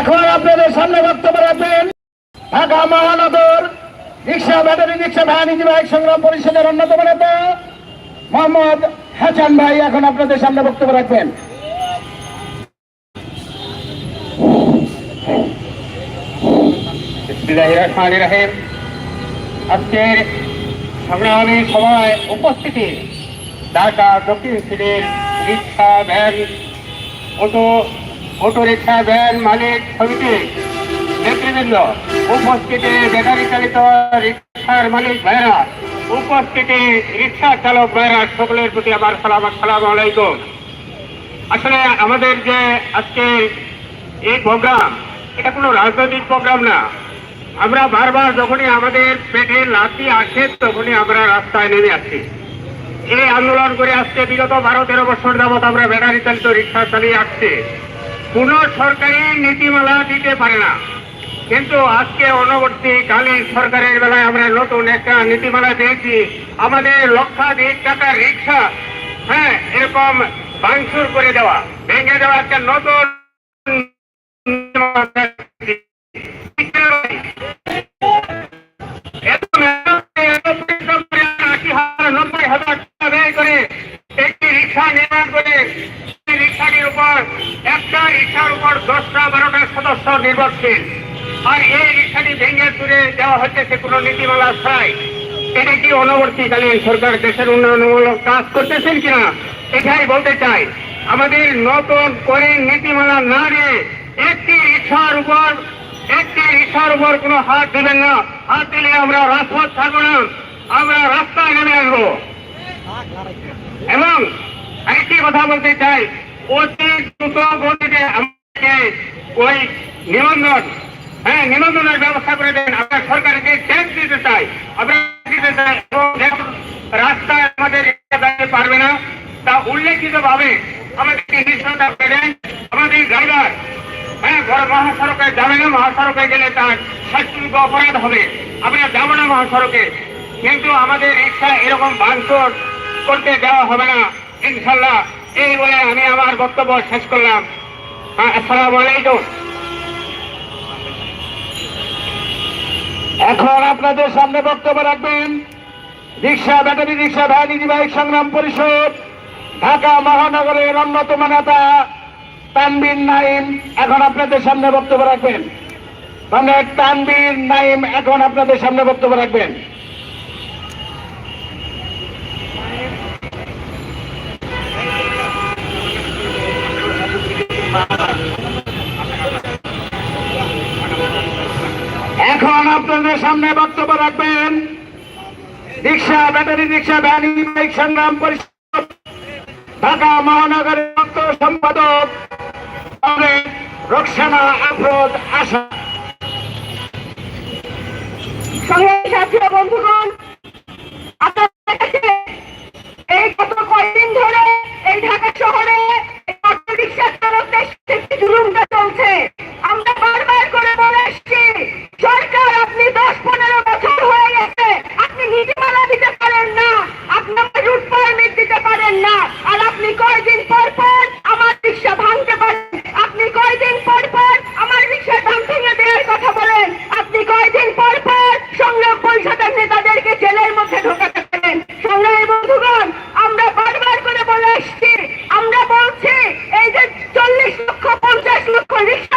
এখন আপনাদের সামনে বক্তব্য রাখবেন ঢাকা মহানগর rickshaw battery, rickshaw van engineering সংগ্রাম পরিষদের অন্যতম নেতা মোহাম্মদ হাসান ভাই এখন আপনাদের সামনে বক্তব্য রাখবেন। আজকের সংগ্রামী সভায় উপস্থিতি ঢাকা দক্ষিণ Sylhet rickshaw van auto auto rickshaw van মালিক সমিতি নেতৃবৃন্দ, উপস্থিতি ব্যাটারি চালিত রিক্সার মালিক ভাইরা, উপস্থিতি রিক্সা চালক ভাইরা সকলের প্রতি আমার সালাম, আসসালামু আলাইকুম। আসলে আমাদের যে আজকে এই প্রোগ্রাম, এটা কোনো রাজনৈতিক প্রোগ্রাম না। আমরা বারবার যখনই আমাদের পেটে লাথি আসে, তখনই আমরা রাস্তায় নেমে আসি। এই আন্দোলন করে আসছে বিগত বারো তেরো বছর যাবৎ আমরা ব্যাটারি চালিত রিক্সা চালিয়ে আসছে। কোন সরকারি নীতিমালা দিতে পারে না। কিন্তু আজকে অনবর্তীকালীন সরকারের বেলায় আমরা নতুন একটা নীতিমালা দিয়েছি। আমাদের লক্ষাধিক টাকা রিক্সা হ্যাঁ এরকম ভাঙচুর করে দেওয়া। ভেঙে দেওয়া একটা নতুন সদস্য নির্ভরশীল আর এই রিক্সাটি ভেঙে চুরে দেওয়া হচ্ছে, সে কোনো নীতিমালা ছাড়াই। এটা কি অনবর্তীকালীন সরকার দেশের উন্নয়নমূলক কাজ করতেছেন কিনা, এটাই বলতে চাই। আমাদের নতুন করে নীতিমালা না দিয়ে একটি রিক্সার উপর, একটি রিক্সার উপর কোনো হাত দেবেন না। হাত দিলে আমরা রাজপথ থাকব না, আমরা রাস্তায় নেমে আসব। এবং আরেকটি কথা বলতে চাই, অতি দ্রুত গতিতে আমাকে ওই নিবন্ধন। হ্যাঁ নিবন্ধনের ব্যবস্থা করে দেন। আমরা সরকারকে ট্যাক্স দিতে চাই। আমরা দিতে চাই এবং রাস্তায় আমাদের দাঁড়াতে পারবে না। তা উল্লেখিত ভাবে আমাদেরকে নিশ্চয়তা করেন আমাদের ড্রাইভার হ্যাঁ বড় মহাসড়কে যাবে না মহাসড়কে গেলে তার শাস্তিযোগ্য অপরাধ হবে। আমরা যাব না মহাসড়কে। কিন্তু আমাদের রিক্সা এরকম ভাঙচুর করতে দেওয়া হবে না। ইনশাল্লাহ এই বলে আমি আমার বক্তব্য শেষ করলাম। হ্যাঁ, আসসালামু আলাইকুম। এখন আপনাদের সামনে বক্তব্য রাখবেন রিক্সা, ব্যাটারি রিক্সা ভ্যান নির্বাহী সংগ্রাম পরিষদ, ঢাকা মহানগরের অন্যতম নেতা তানবীর নাইম এখন আপনাদের সামনে বক্তব্য রাখবেন। মানে তানবীর নাইম এখন আপনাদের সামনে বক্তব্য রাখবেন। সামনে বক্তব্য রাখবেন। Rickshaw, battery rickshaw, van bike সংগ্রাম পরিষদ, ঢাকা মহানগরের রক্ত সম্পাদক রোকসানা আফরোজ আশা সঙ্গে সাথী বন্ধুগণ Como é que eu conheço?